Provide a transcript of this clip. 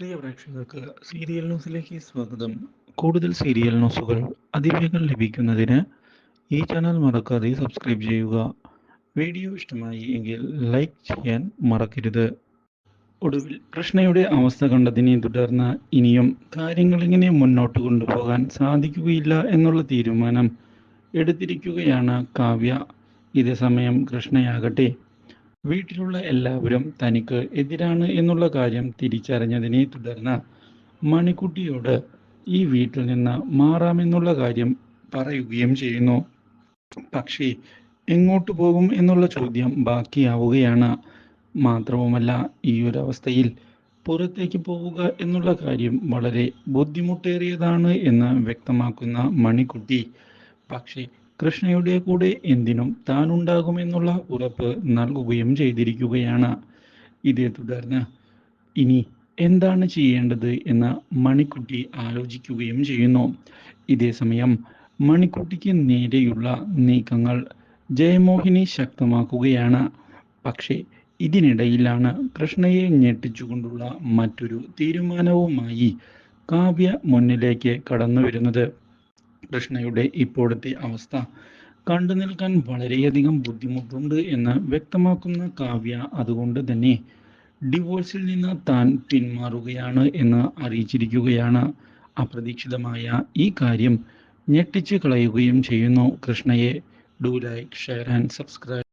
പ്രിയ പ്രേക്ഷകർക്ക് സീരിയൽ ന്യൂസിലേക്ക് സ്വാഗതം. കൂടുതൽ സീരിയൽ ന്യൂസുകൾ അതിവേഗം ലഭിക്കുന്നതിന് ഈ ചാനൽ മറക്കാതെ സബ്സ്ക്രൈബ് ചെയ്യുക. വീഡിയോ ഇഷ്ടമായി എങ്കിൽ ലൈക്ക് ചെയ്യാൻ മറക്കരുത്. ഒടുവിൽ കൃഷ്ണയുടെ അവസ്ഥ കണ്ടതിനെ തുടർന്ന് ഇനിയും കാര്യങ്ങൾ എങ്ങനെ മുന്നോട്ട് കൊണ്ടുപോകാൻ സാധിക്കുകയില്ല എന്നുള്ള തീരുമാനം എടുത്തിരിക്കുകയാണ് കാവ്യ. ഇതേ സമയം കൃഷ്ണയാകട്ടെ വീട്ടിലുള്ള എല്ലാവരും തനിക്ക് എതിരാണ് എന്നുള്ള കാര്യം തിരിച്ചറിഞ്ഞതിനെ തുടർന്ന് മണിക്കുട്ടിയോട് ഈ വീട്ടിൽ നിന്ന് മാറാമെന്നുള്ള കാര്യം പറയുകയും ചെയ്യുന്നു. പക്ഷേ എങ്ങോട്ട് പോകും എന്നുള്ള ചോദ്യം ബാക്കിയാവുകയാണ്. മാത്രവുമല്ല ഈ ഒരു അവസ്ഥയിൽ പുറത്തേക്ക് പോവുക എന്നുള്ള കാര്യം വളരെ ബുദ്ധിമുട്ടേറിയതാണ് എന്ന് വ്യക്തമാക്കുന്ന മണിക്കുട്ടി. പക്ഷേ കൃഷ്ണയുടെ കൂടെ എന്തിനും താനുണ്ടാകുമെന്നുള്ള ഉറപ്പ് നൽകുകയും ചെയ്തിരിക്കുകയാണ്. ഇതേ തുടർന്ന് ഇനി എന്താണ് ചെയ്യേണ്ടത് എന്ന് മണിക്കുട്ടി ആലോചിക്കുകയും ചെയ്യുന്നു. ഇതേ സമയം മണിക്കുട്ടിക്ക് നേരെയുള്ള നീക്കങ്ങൾ ജയമോഹിനി ശക്തമാക്കുകയാണ്. പക്ഷേ ഇതിനിടയിലാണ് കൃഷ്ണയെ ഞെട്ടിച്ചുകൊണ്ടുള്ള മറ്റൊരു തീരുമാനവുമായി കാവ്യ മുന്നിലേക്ക് കടന്നു വരുന്നത് കൃഷ്ണയുടെ ഇപ്പോഴത്തെ അവസ്ഥ കണ്ടു നിൽക്കാൻ വളരെയധികം ബുദ്ധിമുട്ടുണ്ട് എന്ന് വ്യക്തമാക്കുന്ന കാവ്യ അതുകൊണ്ട് തന്നെ ഡിവോഴ്സിൽ നിന്ന് താൻ പിന്മാറുകയാണ് എന്ന് അറിയിച്ചിരിക്കുകയാണ്. അപ്രതീക്ഷിതമായ ഈ കാര്യം ഞെട്ടിച്ചു കളയുകയും ചെയ്യുന്നു കൃഷ്ണയെ. Do like share and subscribe